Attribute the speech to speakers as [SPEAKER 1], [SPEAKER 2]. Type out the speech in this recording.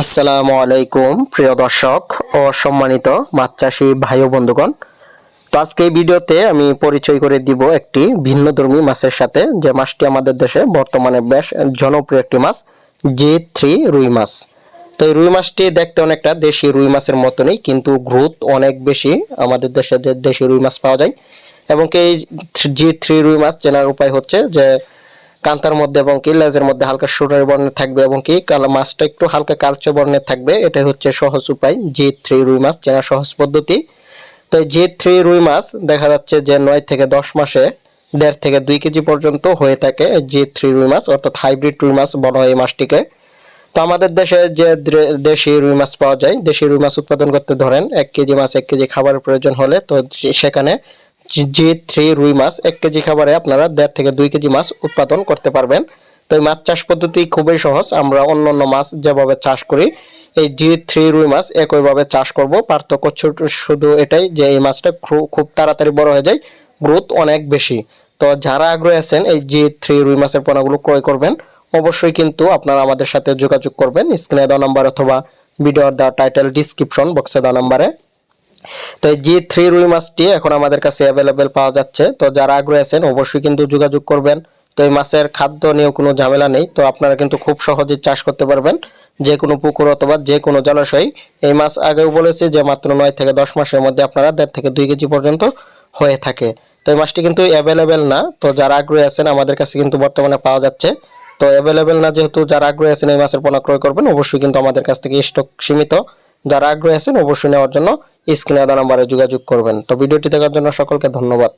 [SPEAKER 1] আসসালামু আলাইকুম, প্রিয় দর্শক ও সম্মানিত মাছ চাষি ভাই ও বন্ধুগণ। তো আজকে এই ভিডিওতে আমি পরিচয় করে দিব একটি ভিন্ন ভিন্নধর্মী মাছের সাথে। যে মাছটি আমাদের দেশে বর্তমানে বেশ জনপ্রিয় একটি মাছ, জি থ্রি রুই মাছ। তো এই রুই মাছটি দেখতে অনেকটা দেশি রুই মাছের মতনই, কিন্তু গ্রোথ অনেক বেশি আমাদের দেশে দেশি রুই মাছ পাওয়া যায়। এবং এই জি থ্রি রুই মাছ চেনার উপায় হচ্ছে যে কান্তার মধ্যে এবং কি লেজের মধ্যে হালকা সুরের বর্ণের থাকবে এবং কি মাছটা একটু হালকা কালচে বর্ণের থাকবে। এটাই হচ্ছে সহজ উপায় জি থ্রি রুই মাছ, চেনা সহজ পদ্ধতি। তো জি থ্রি রুই মাছ দেখা যাচ্ছে যে নয় থেকে দশ মাসে দেড় থেকে দুই কেজি পর্যন্ত হয়ে থাকে জি থ্রি রুই মাছ, অর্থাৎ হাইব্রিড রুই মাছ বলা হয় এই মাছটিকে। তো আমাদের দেশে যে দেশি রুই মাছ পাওয়া যায়, দেশি রুই মাছ উৎপাদন করতে ধরেন এক কেজি মাছ, এক কেজি খাবারের প্রয়োজন হলে, তো সেখানে জি থ্রি রুই মাছ, এক কেজি খাবারে আপনারা দেড় থেকে দুই কেজি মাছ উৎপাদন করতে পারবেন। তো এই মাছ চাষ পদ্ধতি খুবই সহজ, আমরা অন্য অন্য মাছ যেভাবে চাষ করি, এই জি থ্রি রুই মাছ একইভাবে চাষ করব। পার্থক্য শুধু এটাই যে এই মাছটা খুব তাড়াতাড়ি বড় হয়ে যায়, গ্রোথ অনেক বেশি। তো যারা আগ্রহী আছেন এই জি থ্রি রুই মাছের পোনাগুলো ক্রয় করবেন, অবশ্যই কিন্তু আপনারা আমাদের সাথে যোগাযোগ করবেন। স্ক্রিনে দেওয়া নাম্বার অথবা ভিডিওর দেওয়া টাইটেল ডিসক্রিপশন বক্সে দেওয়া নাম্বারে। তো জি থ্রি রুই মাছটি এখন আমাদের কাছে অ্যাভেলেবেল পাওয়া যাচ্ছে। তো যারা আগ্রহী আছেন, অবশ্যই কিন্তু যোগাযোগ করবেন। তো এই মাছের খাদ্য নিয়েও কোনো ঝামেলা নেই। তো আপনারা কিন্তু খুব সহজেই চাষ করতে পারবেন। যে কোনো পুকুর অথবা যে কোনো জলাশয়। এই মাছ আগেও বলেছি যে, মাত্র নয় থেকে দশ মাসের মধ্যে আপনারা দেড় থেকে দুই কেজি পর্যন্ত হয়ে থাকে। তো এই মাছটি কিন্তু অ্যাভেলেবেল না। তো যারা আগ্রহী আছেন, আমাদের কাছে কিন্তু বর্তমানে পাওয়া যাচ্ছে। তো অ্যাভেলেবেল না যেহেতু যারা আগ্রহী আছেন, এই মাছের পোনা ক্রয় করবেন, অবশ্যই কিন্তু আমাদের কাছ থেকে স্টক সীমিত। যারা আগ্রহী আছেন, অবশ্যই নেওয়ার জন্য স্ক্রিনে দেওয়া নাম্বারে যোগাযোগ করবেন। তো ভিডিওটি দেখার জন্য সকলকে ধন্যবাদ।